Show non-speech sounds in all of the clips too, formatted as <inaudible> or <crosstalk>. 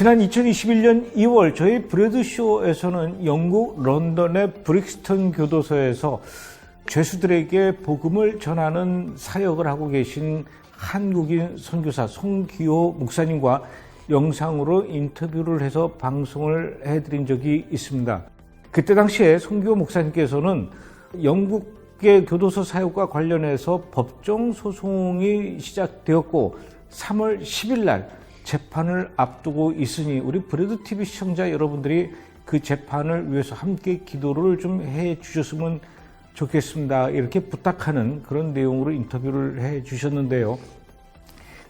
지난 2021년 2월 저희 브레드쇼에서는 영국 런던의 브릭스턴 교도소에서 죄수들에게 복음을 전하는 사역을 하고 계신 한국인 선교사 송기호 목사님과 영상으로 인터뷰를 해서 방송을 해드린 적이 있습니다. 그때 당시에 송기호 목사님께서는 영국의 교도소 사역과 관련해서 법정 소송이 시작되었고 3월 10일 날 재판을 앞두고 있으니 우리 브레드 TV 시청자 여러분들이 그 재판을 위해서 함께 기도를 좀 해 주셨으면 좋겠습니다. 이렇게 부탁하는 그런 내용으로 인터뷰를 해 주셨는데요.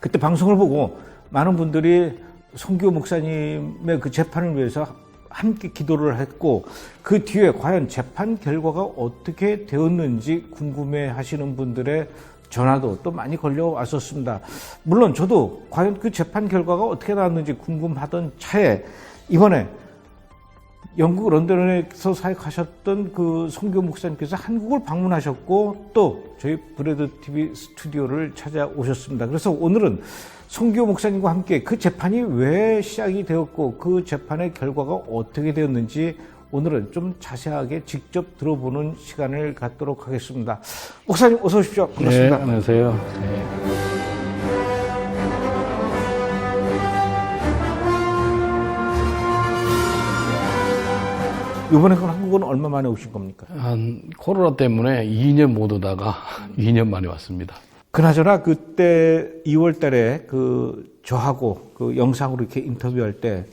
그때 방송을 보고 많은 분들이 송교 목사님의 그 재판을 위해서 함께 기도를 했고 그 뒤에 과연 재판 결과가 어떻게 되었는지 궁금해 하시는 분들의 전화도 또 많이 걸려왔었습니다. 물론 저도 과연 그 재판 결과가 어떻게 나왔는지 궁금하던 차에 이번에 영국 런던에서 사역하셨던 그 송교 목사님께서 한국을 방문하셨고 또 저희 브레드 TV 스튜디오를 찾아오셨습니다. 그래서 오늘은 송교 목사님과 함께 그 재판이 왜 시작이 되었고 그 재판의 결과가 어떻게 되었는지 오늘은 좀 자세하게 직접 들어보는 시간을 갖도록 하겠습니다. 목사님 어서 오십시오. 반갑습니다. 네, 안녕하세요. 네. 이번에 그럼 한국은 얼마 만에 오신 겁니까? 한 코로나 때문에 2년 못 오다가 2년 만에 왔습니다. 그나저나 그때 2월 달에 그 저하고 그 영상으로 이렇게 인터뷰할 때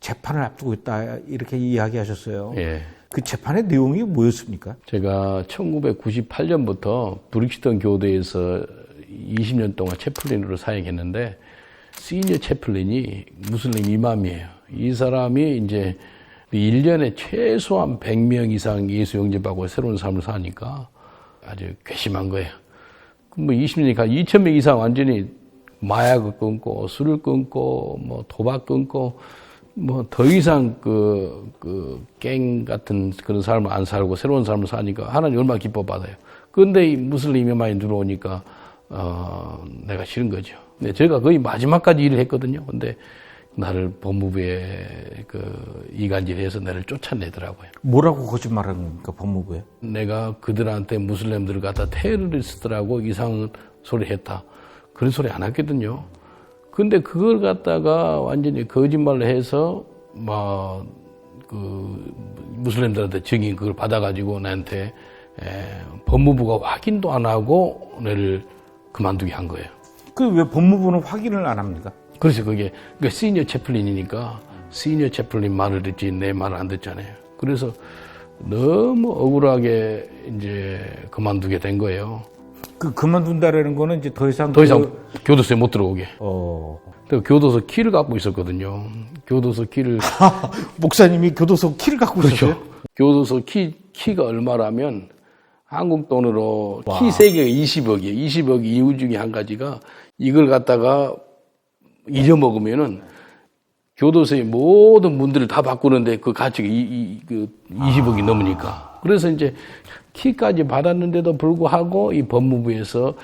재판을 앞두고 있다 이렇게 이야기하셨어요. 예. 그 재판의 내용이 뭐였습니까? 제가 1998년부터 브릭스턴 교대에서 20년 동안 채플린으로 사역했는데 시니어 채플린이 무슬림 이맘이에요. 이 사람이 이제 1년에 최소한 100명 이상 예수 영접하고 새로운 삶을 사니까 아주 괘씸한 거예요. 그뭐 20년이니까 2,000명 이상 완전히 마약을 끊고 술을 끊고 뭐 도박 끊고 뭐 더 이상 그, 그, 갱 같은 그런 삶을 안 살고 새로운 삶을 사니까 하나님 얼마나 기뻐 받아요. 그런데 이 무슬림이 많이 들어오니까, 어, 내가 싫은 거죠. 네, 제가 거의 마지막까지 일을 했거든요. 근데 나를 법무부에 그 이간질해서 나를 쫓아내더라고요. 뭐라고 거짓말하는 겁니까 법무부에? 내가 그들한테 무슬림들을 갖다 테러리스트라고 이상한 소리 했다. 그런 소리 안 했거든요. 근데 그걸 갖다가 완전히 거짓말을 해서, 막, 그, 무슬림들한테 증인 그걸 받아가지고 나한테, 에, 법무부가 확인도 안 하고 나를 그만두게 한 거예요. 그 왜 법무부는 확인을 안 합니까? 그래서 그게, 그러니까 시니어 채플린이니까 시니어 채플린 말을 듣지 내 말을 안 듣잖아요. 그래서 너무 억울하게 이제 그만두게 된 거예요. 그 그만둔다라는 거는 이제 더 이상 더 이상 그, 교도소에 못 들어오게. 어, 또 교도소 키를 갖고 있었거든요. 교도소 키를 <laughs> 목사님이 교도소 키를 갖고 있었어요? 그렇죠. 교도소 키 키가 얼마라면 한국 돈으로 키세 개가 20억이에요. 20억 이유 중에 한 가지가 이걸 갖다가 잊어먹으면은 교도소의 모든 문들을 다 바꾸는데 그 가치가 이, 이, 그 20억이 넘으니까. 그래서 이제 키까지 받았는데도 불구하고 이 법무부에서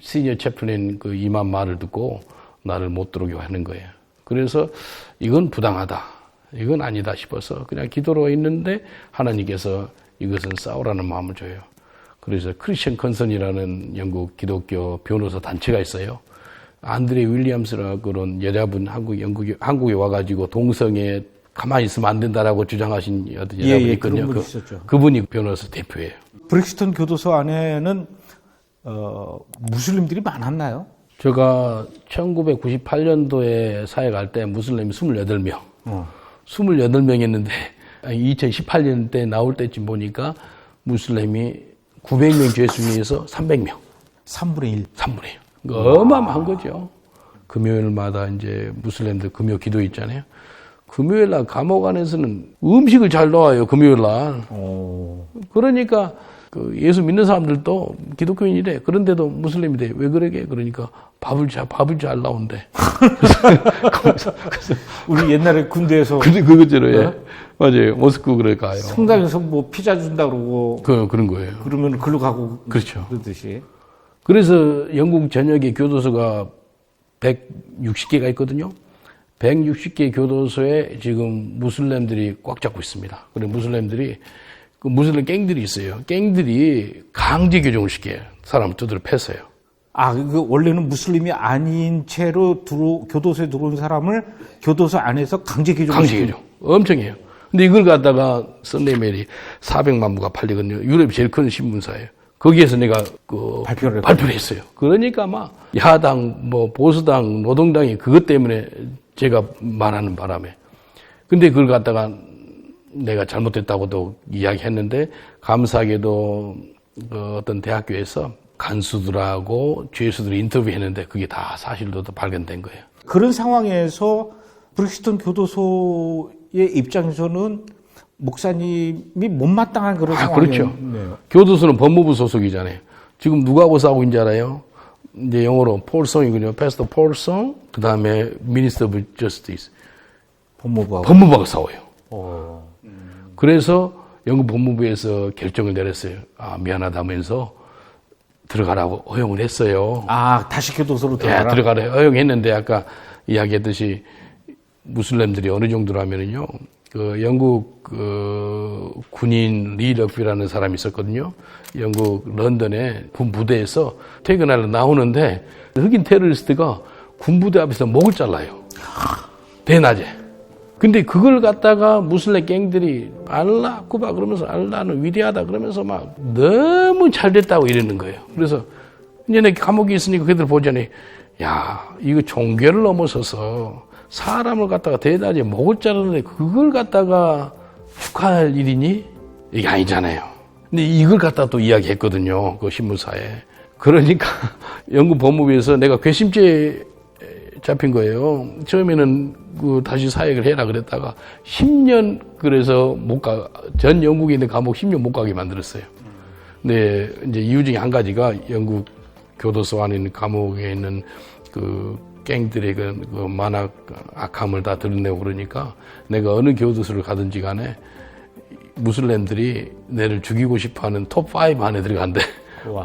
시니어 채플린 그 이만 말을 듣고 나를 못 들어오게 하는 거예요. 그래서 이건 부당하다. 이건 아니다 싶어서 그냥 기도로 있는데 하나님께서 이것은 싸우라는 마음을 줘요. 그래서 크리스천 컨선이라는 영국 기독교 변호사 단체가 있어요. 안드레 윌리엄스라고 그런 여자분 한국 영국에 한국에 와가지고 동성애 가만히 있으면 안 된다라고 주장하신 여자- 예, 여자분이 예, 있거든요. 그-. 그분이 변호사 대표예요. 브릭스턴 교도소 안에는 어, 무슬림들이 많았나요? 제가 1998년도에 사역할 때 무슬림이 28명. 어. 28명이었는데 2018년 때 나올 때쯤 보니까 무슬림이 900명 죄수 중에서 300명. 3분의 1. 3분의 1. 어마어마한 거죠. 금요일마다 이제 무슬림들 금요 기도 있잖아요. 금요일 날 감옥 안에서는 음식을 잘 넣어요, 금요일 날. 어. 그러니까 그 예수 믿는 사람들도 기독교인이래. 그런데도 무슬림이 돼. 왜 그러게? 그러니까 밥을 잘, 밥을 잘 나온대. 그래서, 그래서 우리 옛날에 군대에서 근데 그거잖아요. 예. 맞아요. 모스크 그래 가요. 성당에서 뭐 피자 준다 그러고 그, 그런 거예요. 그러면 글로 가고 그렇죠. 그러듯이. 그래서 영국 전역에 교도소가 160개가 있거든요. 160개 교도소에 지금 무슬림들이 꽉 잡고 있습니다. 그리고 무슬림들이 그 무슬림 갱들이 있어요. 갱들이 강제 교정을 시켜요. 사람 두드려 패서요. 아, 그 원래는 무슬림이 아닌 채로 들어 교도소에 들어온 사람을 교도소 안에서 강제 교정 강제 교정. 엄청 해요. 근데 이걸 갖다가 썬데이메일이 400만 부가 팔리거든요. 유럽이 제일 큰 신문사예요. 거기에서 내가 그 발표를 발표를 했어요. 그러니까 막 야당, 뭐 보수당, 노동당이 그것 때문에 제가 말하는 바람에. 근데 그걸 갖다가 내가 잘못됐다고도 이야기했는데 감사하게도 그 어떤 대학교에서 간수들하고 죄수들이 인터뷰했는데 그게 다 사실로 발견된 거예요. 그런 상황에서 브릭스턴 교도소의 입장에서는 목사님이 못마땅한 그런 아. 그렇죠. 네. 교도소는 법무부 소속이잖아요. 지금 누구하고 싸우고 있는지 알아요? 이제 영어로 폴송이군요. 패스터 폴송, 그 다음에 미니스터 오브 저스티스. 법무부하고. 법무부가 싸워요. 어. 그래서 영국 법무부에서 결정을 내렸어요. 아, 미안하다면서 들어가라고 허용을 했어요. 아, 다시 교도소로 예, 들어가라. 들어가래 허용했는데 아까 이야기했듯이 무슬림들이 어느 정도라면은요. 그 영국 그 군인 리 럭비라는 사람이 있었거든요. 영국 런던에 군 부대에서 퇴근하러 나오는데 흑인 테러리스트가 군 부대 앞에서 목을 잘라요. 대낮에. 근데 그걸 갖다가 무슬림 갱들이 알라 쿠바 그러면서 알라는 위대하다 그러면서 막 너무 잘 됐다고 이러는 거예요. 그래서 이제 내 감옥에 있으니까 그들 보자니 야 이거 종교를 넘어서서 사람을 갖다가 대낮에 목을 자르는데 그걸 갖다가 축하할 일이니 이게 아니잖아요. 근데 이걸 갖다 또 이야기했거든요. 그 신문사에. 그러니까 <laughs> 영국 법무부에서 내가 괘씸죄 잡힌 거예요. 처음에는 그 다시 사역을 해라 그랬다가 10년 그래서 못 가, 전 영국에 있는 감옥 10년 못 가게 만들었어요. 네, 이제 이유 중에 한 가지가 영국 교도소 안에 있는 감옥에 있는 그 갱들의 그, 그 만악 악함을 다 드러내고 그러니까 내가 어느 교도소를 가든지 간에 무슬림들이 내를 죽이고 싶어하는 톱 5 안에 들어간대.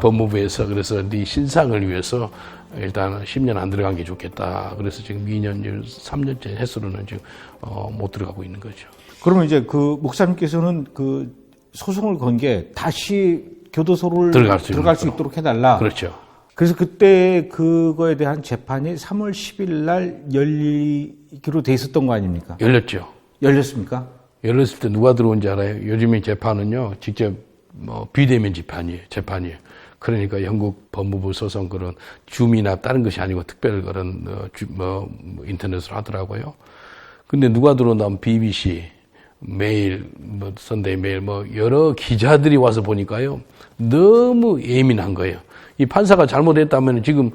법무부에서 그래서 네 신상을 위해서 일단 10년 안 들어간 게 좋겠다. 그래서 지금 2년, 3년째 횟수로는 지금 어, 못 들어가고 있는 거죠. 그러면 이제 그 목사님께서는 그 소송을 건 게 다시 교도소를 들어갈 수 있는 수 있도록 해달라. 그렇죠. 그래서 그때 그거에 대한 재판이 3월 10일 날 열리기로 돼 있었던 거 아닙니까? 열렸죠. 열렸습니까? 열렸을 때 누가 들어온지 알아요? 요즘에 재판은요, 직접 뭐 비대면 재판이에요. 재판이에요. 그러니까 영국 법무부 소송 그런 줌이나 다른 것이 아니고 특별 그런 어, 주- 뭐, 뭐 인터넷으로 하더라고요. 근데 누가 들어온다면 BBC, 메일, 뭐 선데이 메일, 뭐 여러 기자들이 와서 보니까요 너무 예민한 거예요. 이 판사가 잘못했다면 지금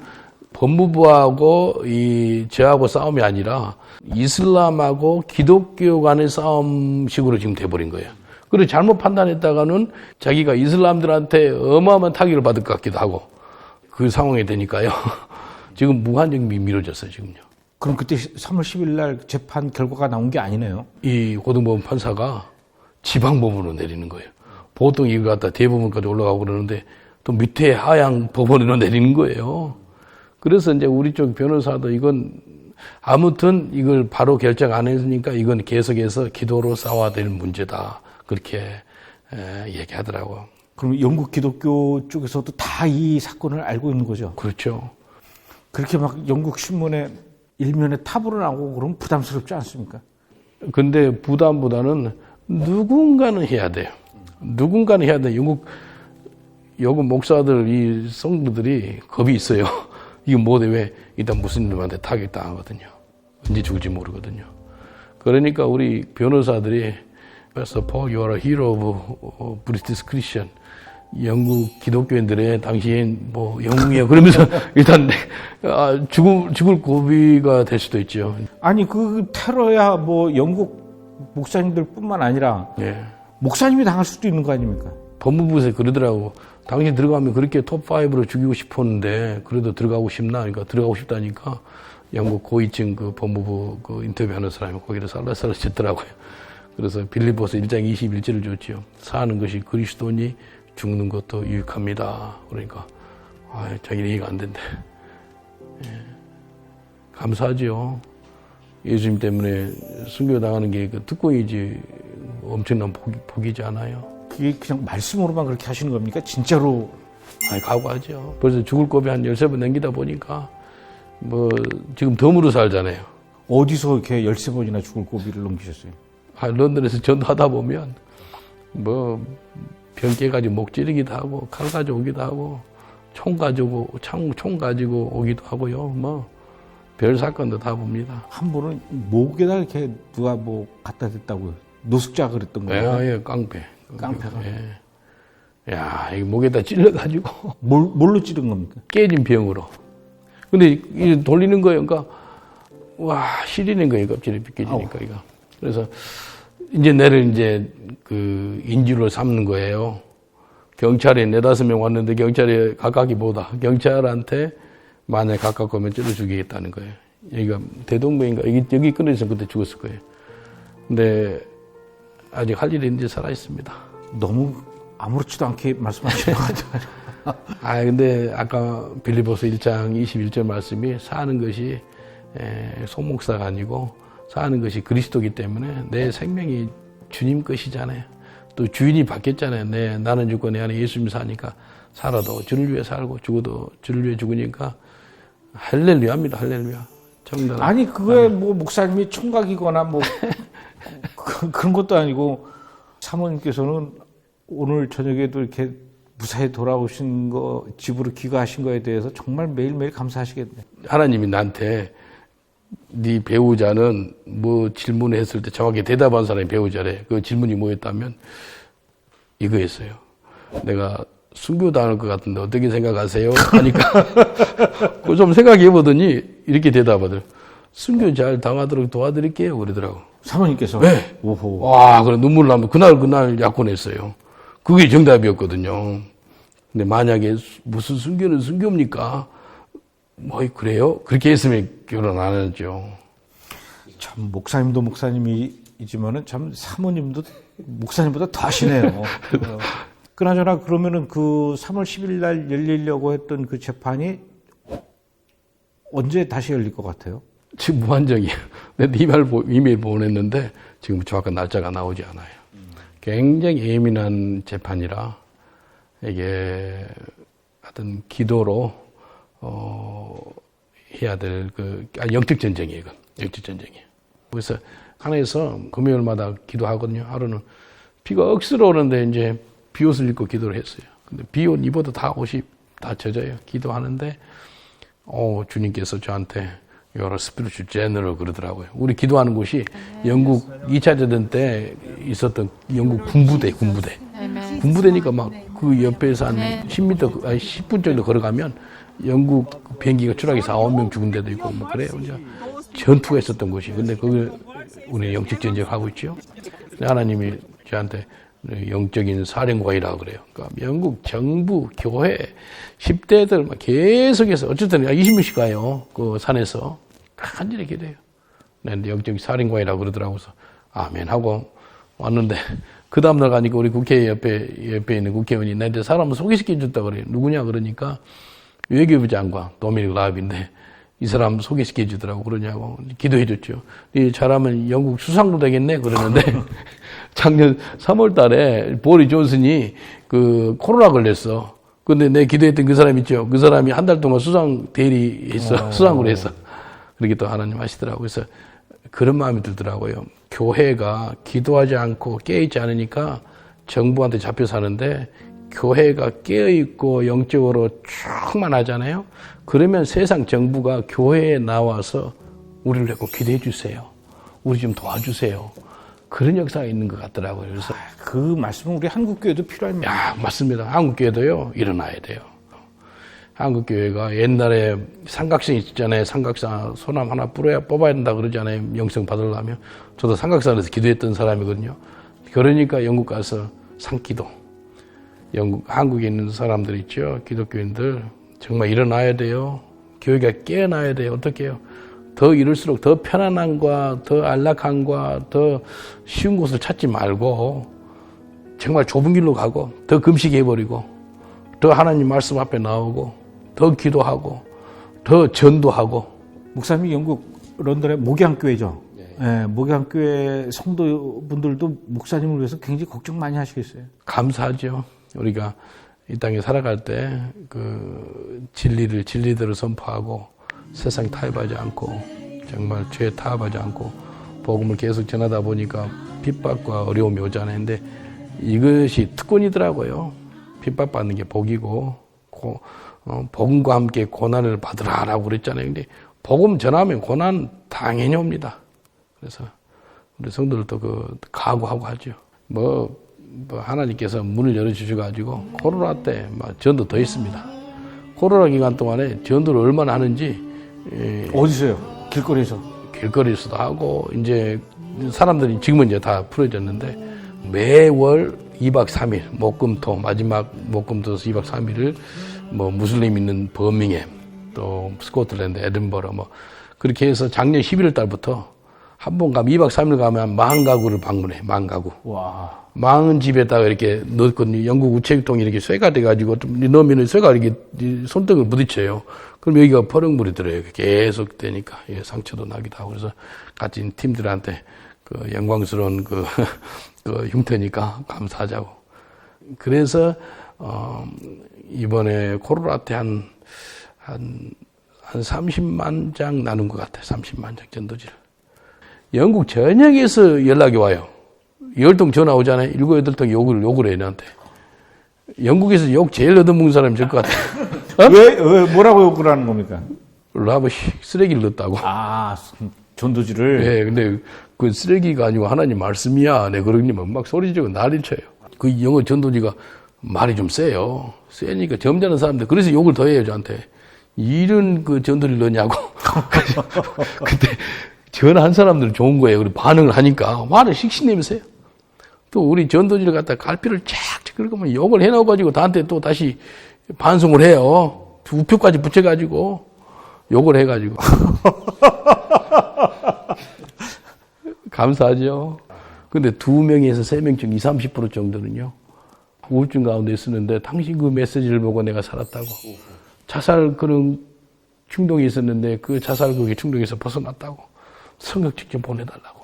법무부하고 이 저하고 싸움이 아니라 이슬람하고 기독교 간의 싸움식으로 지금 돼버린 거예요. 그리고 잘못 판단했다가는 자기가 이슬람들한테 어마어마한 타격을 받을 것 같기도 하고 그 상황이 되니까요. <laughs> 지금 무한정이 미뤄졌어요, 지금요. 그럼 그때 3월 10일 날 재판 결과가 나온 게 아니네요. 이 고등법원 판사가 지방법원으로 내리는 거예요. 보통 이거 갖다 대법원까지 올라가고 그러는데 또 밑에 하향 법원으로 내리는 거예요. 그래서 이제 우리 쪽 변호사도 이건 아무튼 이걸 바로 결정 안 했으니까 이건 계속해서 기도로 싸워야 될 문제다. 그렇게 에, 얘기하더라고요. 그럼 영국 기독교 쪽에서도 다 이 사건을 알고 있는 거죠. 그렇죠. 그렇게 막 영국 신문에 일면에 탑으로 나오고 그러면 부담스럽지 않습니까? 근데 부담보다는 누군가는 해야 돼요. 누군가는 해야 돼. 영국 영국 목사들 이 성도들이 겁이 있어요. <laughs> 이거 뭐대 왜 일단 무슬림들한테 타격 당하거든요. 언제 죽을지 모르거든요. 그러니까 우리 변호사들이 그래서 Paul, you are a hero of British Christian. 영국 기독교인들의 당신 뭐 영웅이야 <laughs> 그러면서 일단 아, 죽을 죽을 고비가 될 수도 있죠. 아니 그 테러야 뭐 영국 목사님들뿐만 아니라 예. 목사님이 당할 수도 있는 거 아닙니까? 법무부에서 그러더라고. 당신 들어가면 그렇게 톱5로 죽이고 싶었는데, 그래도 들어가고 싶나? 그러니까 들어가고 싶다니까, 영국 고위층 그 법무부 그 인터뷰하는 사람이 거기를 살라살라 쳤더라고요. 그래서 빌리보스 1장 21절을 줬지요. 사는 것이 그리스도니 죽는 것도 유익합니다. 그러니까, 아 자기는 이해가 안 된대. 예. 감사하지요. 예수님 때문에 순교 당하는 게 그 특권이지 엄청난 복이, 복이지 않아요. 그게 그냥 말씀으로만 그렇게 하시는 겁니까? 진짜로 아니, 각오하죠. 벌써 죽을 고비 한 열세 번 넘기다 보니까 뭐 지금 덤으로 살잖아요. 어디서 이렇게 열세 번이나 죽을 고비를 넘기셨어요? 아, 런던에서 전도하다 보면 뭐 병 깨 가지고 목 찌르기도 하고 칼 가지고 오기도 하고 총 가지고 총, 총 가지고 오기도 하고요. 뭐 별 사건도 다 봅니다. 한 분은 목에다 이렇게 누가 뭐 갖다 댔다고요. 노숙자 그랬던 거예요. 예, 예, 깡패. 깡패가. 예. 야, 이 목에다 찔러가지고 <laughs> 뭘, 뭘로 찌른 겁니까? 깨진 병으로. 근데 이 돌리는 거예요. 그러니까 와 시리는 거예요. 껍질이 벗겨지니까 이거. 그래서 이제 내를 이제 그 인주를 삼는 거예요. 경찰에 네다섯 명 왔는데 경찰에 가까기보다 경찰한테 만약 가깝고 오면 찔러 죽이겠다는 거예요. 여기가 대동부인가 여기 여기 끊어져서 그때 죽었을 거예요. 근데 아직 할 일이 이제 살아 있습니다. 너무 아무렇지도 않게 말씀하시는 것 같아요. <laughs> 아, 근데 아까 빌리보스 1장 21절 말씀이 사는 것이 에, 속목사가 아니고 사는 것이 그리스도기 때문에 내 생명이 주님 것이잖아요. 또 주인이 바뀌었잖아요. 내 나는 죽고 내 안에 예수님 사니까 살아도 주를 위해 살고 죽어도 주를 위해 죽으니까 할렐루야입니다. 할렐루야. 정말 아니 그거에 뭐 목사님이 총각이거나 뭐 <laughs> 그, 그런 것도 아니고 사모님께서는 오늘 저녁에도 이렇게 무사히 돌아오신 거 집으로 귀가하신 거에 대해서 정말 매일매일 감사하시겠네. 하나님이 나한테 네 배우자는 뭐 질문했을 때 정확히 대답한 사람이 배우자래. 그 질문이 뭐였다면 이거였어요. 내가 순교당할 것 같은데 어떻게 생각하세요? 하니까 <laughs> 그걸 좀 생각해 보더니 이렇게 대답하더라고. 순교 잘 당하도록 도와드릴게요. 그러더라고. 사모님께서 네. 오호 와, 그래 눈물 나면 그날 그날 약혼했어요. 그게 정답이었거든요. 근데 만약에 수- 무슨 순교는 순교입니까? 뭐 그래요? 그렇게 했으면 결혼 안 했죠. 참 목사님도 목사님이지만은 참 사모님도 목사님보다 더 하시네요. 어. <laughs> 그나저나 그러면은 그 3월 10일 날 열리려고 했던 그 재판이 언제 다시 열릴 것 같아요? 지금 무한정이에요. 내가 이메일, 보- 이메일 보냈는데 지금 정확한 날짜가 나오지 않아요. 굉장히 예민한 재판이라 이게 하여튼 기도로 어, 해야 될 그, 아, 영적 전쟁이에요. 이건. 영적 전쟁이에요. 그래서 하나에서 금요일마다 기도하거든요. 하루는 비가 억수로 오는데 이제 비옷을 입고 기도를 했어요. 근데 비옷 입어도 다 옷이 다 젖어요. 기도하는데 어, 주님께서 저한테 여러 스피리추 제너럴 그러더라고요. 우리 기도하는 곳이 영국 2차 대전 때 있었던 영국 군부대, 군부대. 군부대니까 막 그 옆에서 한 10m, 아니 10분 정도 걸어가면 영국 그 비행기가 추락해서 9명 죽은 데도 있고 뭐 그래요. 이제 전투가 있었던 곳이. 근데 그걸 우리 영적 전쟁을 하고 있죠. 하나님이 저한테 영적인 사령관이라고 그래요. 그러니까 영국 정부, 교회, 10대들 막 계속해서 어쨌든 20명씩 가요. 그 산에서 간절히 기도해요. 네, 근데 영적인 사령관이라고 그러더라고요. 그래서 아멘 하고 왔는데 <laughs> 그 다음날 가니까 우리 국회 옆에 옆에 있는 국회의원이 나한테 사람을 소개시켜 줬다 그래요. 누구냐 그러니까 외교부 장관 도미닉 라비인데 이 사람 소개시켜 주더라고 그러냐고 기도해 줬죠. 이 잘하면 영국 수상도 되겠네 그러는데 <laughs> 작년 3월 달에 보리 존슨이 그 코로나 걸렸어. 근데 내 기도했던 그 사람 있죠. 그 사람이 한 달 동안 수상 대리 했어. 수상으로 했어. 그렇게 또 하나님 하시더라고요. 그래서 그런 마음이 들더라고요. 교회가 기도하지 않고 깨어있지 않으니까 정부한테 잡혀 사는데 교회가 깨어있고 영적으로 충만하잖아요. 그러면 세상 정부가 교회에 나와서 우리를 자꾸 기도해 주세요. 우리 좀 도와주세요. 그런 역사가 있는 것 같더라고요. 그래서 그 말씀은 우리 한국 교회도 필요합니다. 야, 맞습니다. 한국 교회도요, 일어나야 돼요. 한국 교회가 옛날에 삼각성 있잖아요. 삼각성 소나무 하나 뿌려야 뽑아야 된다 그러잖아요. 영성 받으려면. 저도 삼각산에서 기도했던 사람이거든요. 그러니까 영국 가서 상기도. 영국, 한국에 있는 사람들 있죠. 기독교인들. 정말 일어나야 돼요. 교회가 깨어나야 돼요. 어떻게 해요? 더 이럴수록 더 편안함과 더 안락함과 더 쉬운 곳을 찾지 말고 정말 좁은 길로 가고 더 금식해버리고 더 하나님 말씀 앞에 나오고 더 기도하고 더 전도하고 목사님이 영국 런던의 목양교회죠. 예, 목양교회 성도분들도 목사님을 위해서 굉장히 걱정 많이 하시겠어요. 감사하죠. 우리가 이 땅에 살아갈 때 그 진리를 진리대로 선포하고 세상 타협하지 않고 정말 죄에 타협하지 않고 복음을 계속 전하다 보니까 핍박과 어려움이 오잖아요. 근데 이것이 특권이더라고요. 핍박받는 게 복이고 고, 어, 복음과 함께 고난을 받으라라고 그랬잖아요. 근데 복음 전하면 고난 당연히 옵니다. 그래서 우리 성도들도 그 각오하고 하죠. 뭐, 뭐 하나님께서 문을 열어 주셔 가지고 코로나 때 막 전도 더 있습니다. 코로나 기간 동안에 전도를 얼마나 하는지 예, 어디서요? 길거리에서. 길거리에서도 하고 이제 사람들이 지금은 이제 다 풀어졌는데 매월 2박 3일 목금토 마지막 목금토에서 2박 3일을 뭐 무슬림 있는 버밍햄 또 스코틀랜드 에든버러 뭐 그렇게 해서 작년 11월 달부터 한 번 가면 2박 3일 가면 만 가구를 방문해 만 가구 와. 망은 집에다가 이렇게 넣었거든요. 영국 우체통이 이렇게 쇠가 돼가지고 좀 넣으면 쇠가 이렇게 손등을 부딪혀요. 그럼 여기가 퍼렁물이 들어요. 계속 되니까 예, 상처도 나기도 하고 그래서 같이 팀들한테 그 영광스러운 그, <laughs> 그 흉터니까 감사하자고. 그래서 어 이번에 코로나 때 한 한, 한 30만 장 나눈 것 같아요. 30만 장 전도지를. 영국 전역에서 연락이 와요. 열통 전화 오잖아요. 일곱, 여덟 통 욕을, 욕을 해요, 나한테. 영국에서 욕 제일 얻어먹는 사람이 될 것 같아요. <laughs> 왜, 왜, 뭐라고 욕을 하는 겁니까? 라브 쓰레기를 넣었다고. 아, 전도지를. 예, 근데 그 쓰레기가 아니고 하나님 말씀이야. 내 그러니면 막 소리 지르고 난리 쳐요. 그 영어 전도지가 말이 좀 세요. 세니까 점잖은 사람들. 그래서 욕을 더 해요, 저한테. 이런 그 전도를 넣냐고. <laughs> 그때 전화한 사람들은 좋은 거예요. 그리고 반응을 하니까 화를 씩씩 내면서요. 또 우리 전도지를 갖다 갈피를 쫙 긁으면 욕을 해놓아가지고 나한테 또 다시 반송을 해요. 우표까지 붙여가지고 욕을 해가지고. <laughs> 감사하죠. 근데 두 명에서 세 명 중 20, 30% 정도는요. 우울증 가운데 있었는데 당신 그 메시지를 보고 내가 살았다고. 자살 그런 충동이 있었는데 그 자살 그게 충동에서 벗어났다고. 성역 직접 보내달라고.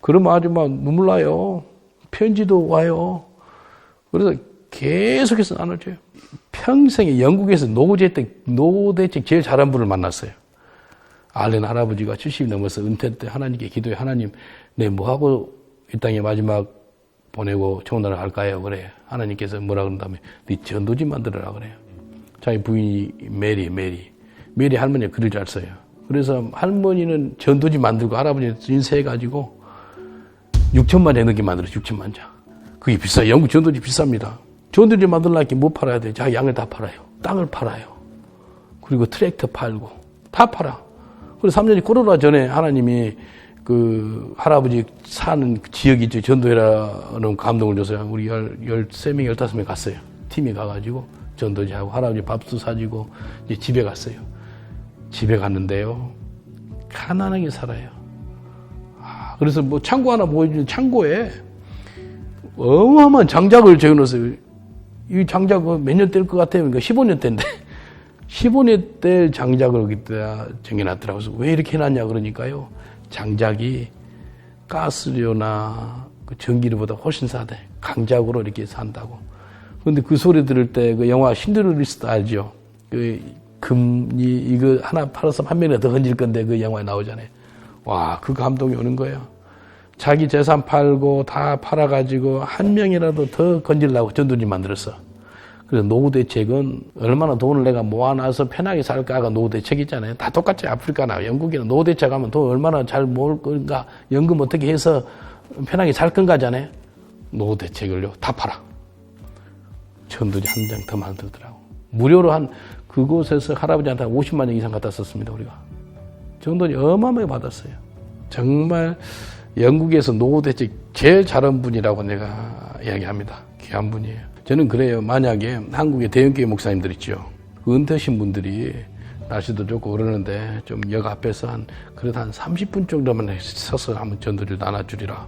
그러면 아주 막 눈물 나요. 편지도 와요. 그래서 계속해서 나눠줘요. 평생에 영국에서 노후대책, 노후대책 제일 잘한 분을 만났어요. 알렌 할아버지가 70이 넘어서 은퇴 때 하나님께 기도해 하나님 내 뭐하고 이 땅에 마지막 보내고 청나라 할까요? 그래. 하나님께서 뭐라 그런 다음에 네 전도지 만들어라 그래요. 자기 부인이 메리, 메리. 메리 할머니가 글을 잘 써요. 그래서 할머니는 전도지 만들고 할아버지는 인쇄해 가지고 6천만 에 넘게 만들었어요. 6천만 장. 그게 비싸요. 영국 전도지 비쌉니다. 전도지 만들려면 뭐 팔아야 돼? 자, 양을 다 팔아요. 땅을 팔아요. 그리고 트랙터 팔고 다 팔아. 그래서 3년이 코로나 전에 하나님이 그 할아버지 사는 그 지역이 있죠. 전도회라는 감동을 줘서 우리 13명, 15명 갔어요. 팀이 가가지고 전도지하고 할아버지 밥도 사주고 이제 집에 갔어요. 집에 갔는데요. 가난하게 살아요. 아, 그래서 뭐 창고 하나 보여주는 창고에 어마어마한 장작을 재워놨어요. 이 장작 몇 년 될 것 같아요. 그러니까 15년 대인데. 15년 대 장작을 정해놨더라고요. 그래서 왜 이렇게 해놨냐 그러니까요. 장작이 가스료나 그 전기료보다 훨씬 싸대. 강작으로 이렇게 산다고. 근데 그 소리 들을 때 그 영화 신드러리스트 알죠? 그 금이 이거 하나 팔아서 한 명이나 더 건질 건데 그 영화에 나오잖아요. 와, 그 감동이 오는 거예요. 자기 재산 팔고 다 팔아가지고 한 명이라도 더 건질라고 전도지 만들었어. 그래서 노후 대책은 얼마나 돈을 내가 모아놔서 편하게 살까가 노후 대책이잖아요. 다 똑같이 아프리카나 영국이나 노후 대책 하면 돈 얼마나 잘 모을 건가, 연금 어떻게 해서 편하게 살 건가잖아요. 노후 대책을요 다 팔아. 전도지 한 장 더 만들더라고. 무료로 한 그곳에서 할아버지한테 한 50만 원 이상 갖다 썼습니다 우리가. 전도지 어마어마하게 받았어요. 정말 영국에서 노후 대책 제일 잘한 분이라고 내가 이야기합니다. 귀한 분이에요. 저는 그래요. 만약에 한국의 대형교회 목사님들 있죠. 그 은퇴하신 분들이 날씨도 좋고 그러는데 좀 역 앞에서 한 그래도 한 30분 정도만 서서 한번 전도를 나눠주리라.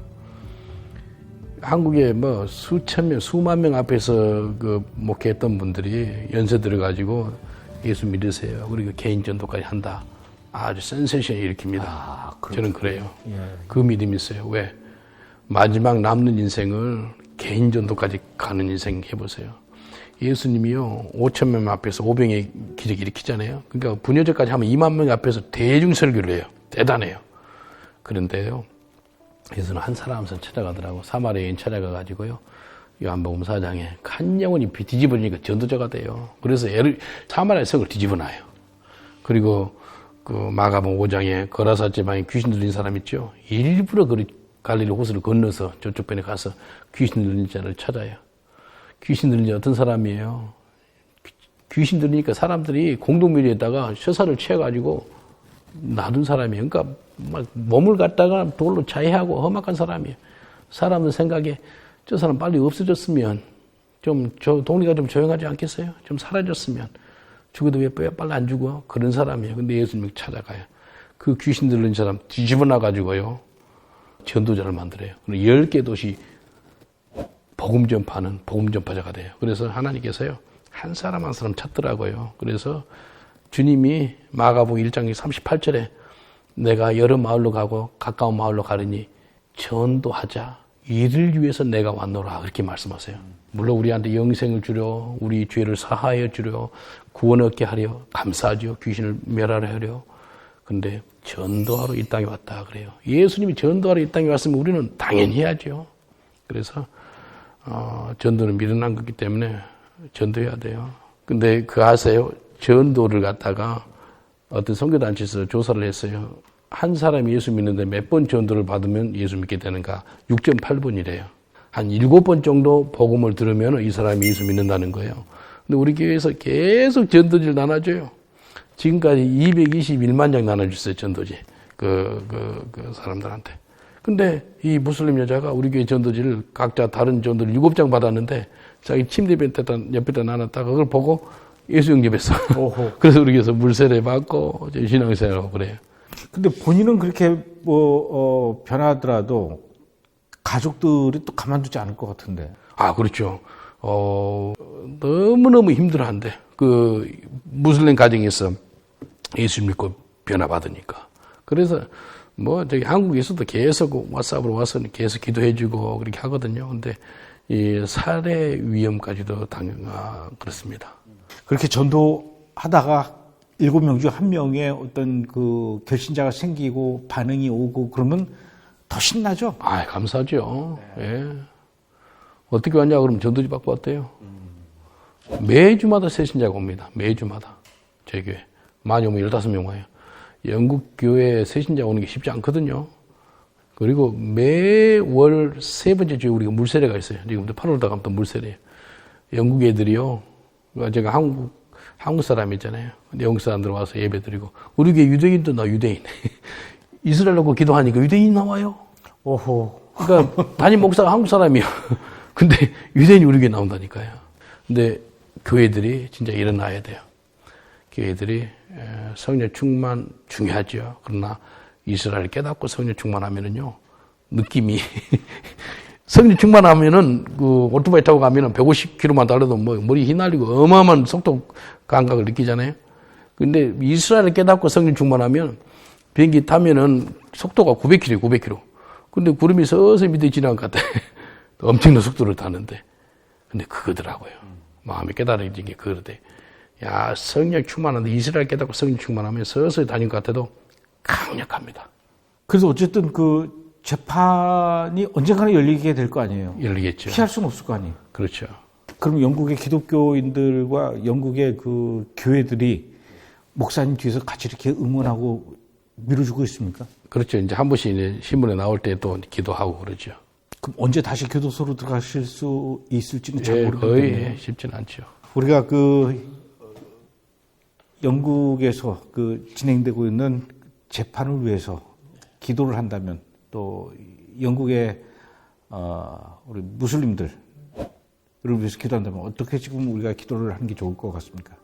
한국에 뭐 수천 명, 수만 명 앞에서 그 목회했던 분들이 연세 들어가지고 예수 믿으세요. 그리고 개인 전도까지 한다. 아주 센세이션을 일으킵니다. 아, 저는 그래요. 예. 그 믿음이 있어요. 왜? 마지막 남는 인생을 개인 전도까지 가는 인생 해보세요. 예수님이요, 5천 명 앞에서 5병의 기적 일으키잖아요. 그러니까 분여제까지 하면 2만 명 앞에서 대중 설교를 해요. 대단해요. 그런데요, 예수는 한 사람선 찾아가더라고. 사마리아인 찾아가가지고요. 요한복음 4장에 한 영혼이 뒤집어지니까 전도자가 돼요. 그래서 애를, 사마리아 성을 뒤집어놔요. 그리고 그 마가복음 5장에 거라사 지방에 귀신 들린 사람 있죠. 일부러 그 갈릴리 호수를 건너서 저쪽 편에 가서 귀신 들린 자를 찾아요. 귀신 들린 자 어떤 사람이에요? 귀신 들리니까 사람들이 공동묘지에다가 셔사를 채워가지고 놔둔 사람이에요. 그러니까 막 몸을 갖다가 돌로 자해하고 험악한 사람이에요. 사람들 생각에 저 사람 빨리 없어졌으면 좀 저 동네가 좀 조용하지 않겠어요? 좀 사라졌으면 죽어도 왜 빨리 안 죽어? 그런 사람이에요. 근데 예수님이 찾아가요. 그 귀신 들린 사람 뒤집어 놔가지고요. 전도자를 만들어요. 그리고 10개 도시 복음 전파는 복음 전파자가 돼요. 그래서 하나님께서요. 한 사람 한 사람 찾더라고요. 그래서 주님이 마가복음 1장 38절에 내가 여러 마을로 가고 가까운 마을로 가르니 전도하자. 이를 위해서 내가 왔노라. 그렇게 말씀하세요. 물론 우리한테 영생을 주려, 우리 죄를 사하여 주려, 구원 얻게 하려, 감사하죠. 귀신을 멸하려 하려. 근데 전도하러 이 땅에 왔다 그래요. 예수님이 전도하러 이 땅에 왔으면 우리는 당연히 해야죠. 그래서 어, 전도는 미련한 거기 때문에 전도해야 돼요. 근데 그 아세요? 전도를 갖다가 어떤 선교단체에서 조사를 했어요. 한 사람이 예수 믿는데 몇 번 전도를 받으면 예수 믿게 되는가? 6.8번이래요. 한 7번 정도 복음을 들으면 이 사람이 예수 믿는다는 거예요. 근데 우리 교회에서 계속 전도지를 나눠줘요. 지금까지 221만 장 나눠줬어요, 전도지. 그, 그, 그 사람들한테. 근데 이 무슬림 여자가 우리 교회 전도지를 각자 다른 전도를 7장 받았는데 자기 침대 옆에다, 옆에다 나눴다가 그걸 보고 예수 영접했어. <laughs> 그래서 우리 교회에서 물세례 받고 신앙생활하고 그래요. 근데 본인은 그렇게 뭐, 어, 변하더라도 가족들이 또 가만두지 않을 것 같은데. 아, 그렇죠. 어, 너무너무 힘들어한데. 그, 무슬림 가정에서 예수 믿고 변화받으니까. 그래서, 뭐, 저기 한국에서도 계속 왓츠업으로 와서 계속 기도해주고 그렇게 하거든요. 근데, 이 살해 위험까지도 당연, 아, 그렇습니다. 그렇게 전도하다가 일곱 명 중 한 명의 어떤 그 결신자가 생기고 반응이 오고 그러면 더 신나죠? 아, 감사하죠. 예. 어떻게 왔냐 그러면 전도지 받고 왔대요. 매주마다 새 신자가 옵니다. 매주마다. 제 교회. 많이 오면 15명 와요. 영국 교회 새신자 오는 게 쉽지 않거든요. 그리고 매월 세 번째 주에 우리가 물세례가 있어요. 지금부터 8월 달 가면 또 물세례. 영국 애들이요. 그러니까 제가 한국, 한국 사람 있잖아요. 영국 사람들 와서 예배 드리고. 우리 교회 유대인도 나 유대인. <laughs> 이스라엘하고 기도하니까 유대인 나와요. 오호. 그러니까 담임 목사가 한국 사람이요. <laughs> 근데 유대인이 우리 교회 나온다니까요. 근데 교회들이 진짜 일어나야 돼요. 교회들이 에, 성령 충만 중요하죠. 그러나 이스라엘 깨닫고 성령 충만하면은요 느낌이 <laughs> 성령 충만하면은 그 오토바이 타고 가면은 150km만 달려도 뭐 머리 휘날리고 어마어마한 속도 감각을 느끼잖아요. 근데 이스라엘 깨닫고 성령 충만하면 비행기 타면은 속도가 900km, 900km. 근데 구름이 서서히 밑에 지나간 것 같아. <laughs> 엄청난 속도를 타는데. 근데 그거더라고요. 마음이 깨달아진 게 그거대. 야, 성령 충만한데 이스라엘 깨닫고 성령 충만하면 서서히 다닌 것 같아도 강력합니다. 그래서 어쨌든 그 재판이 언젠가는 열리게 될 거 아니에요. 열리겠죠. 피할 수는 없을 거 아니에요. 그렇죠. 그럼 영국의 기독교인들과 영국의 그 교회들이 목사님 뒤에서 같이 이렇게 응원하고 밀어주고 있습니까? 그렇죠. 이제 한 번씩 이제 신문에 나올 때 또 기도하고 그러죠. 그럼 언제 다시 교도소로 들어가실 수 있을지는 잘 예, 모르겠는데 거의 쉽진 않죠. 우리가 그 영국에서 그 진행되고 있는 재판을 위해서 기도를 한다면 또 영국의 어, 우리 무슬림들을 위해서 기도한다면 어떻게 지금 우리가 기도를 하는 게 좋을 것 같습니까?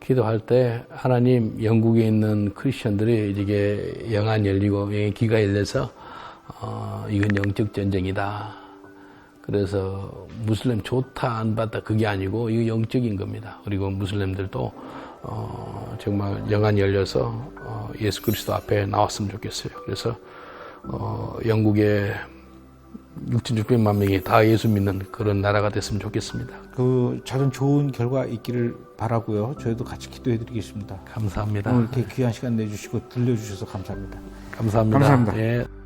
기도할 때 하나님 영국에 있는 크리스천들이 이게 영안 열리고 영의 귀가 열려서 어, 이건 영적 전쟁이다. 그래서 무슬림 좋다 안 받다 그게 아니고 이거 영적인 겁니다. 그리고 무슬림들도 어, 정말 영안이 열려서 어, 예수 그리스도 앞에 나왔으면 좋겠어요. 그래서 어, 영국의 6,600만 명이 다 예수 믿는 그런 나라가 됐으면 좋겠습니다. 그 자전 좋은 결과 있기를 바라고요. 저희도 같이 기도해드리겠습니다. 감사합니다. 오늘 이렇게 귀한 시간 내주시고 들려주셔서 감사합니다. 감사합니다. 감사합니다. 예.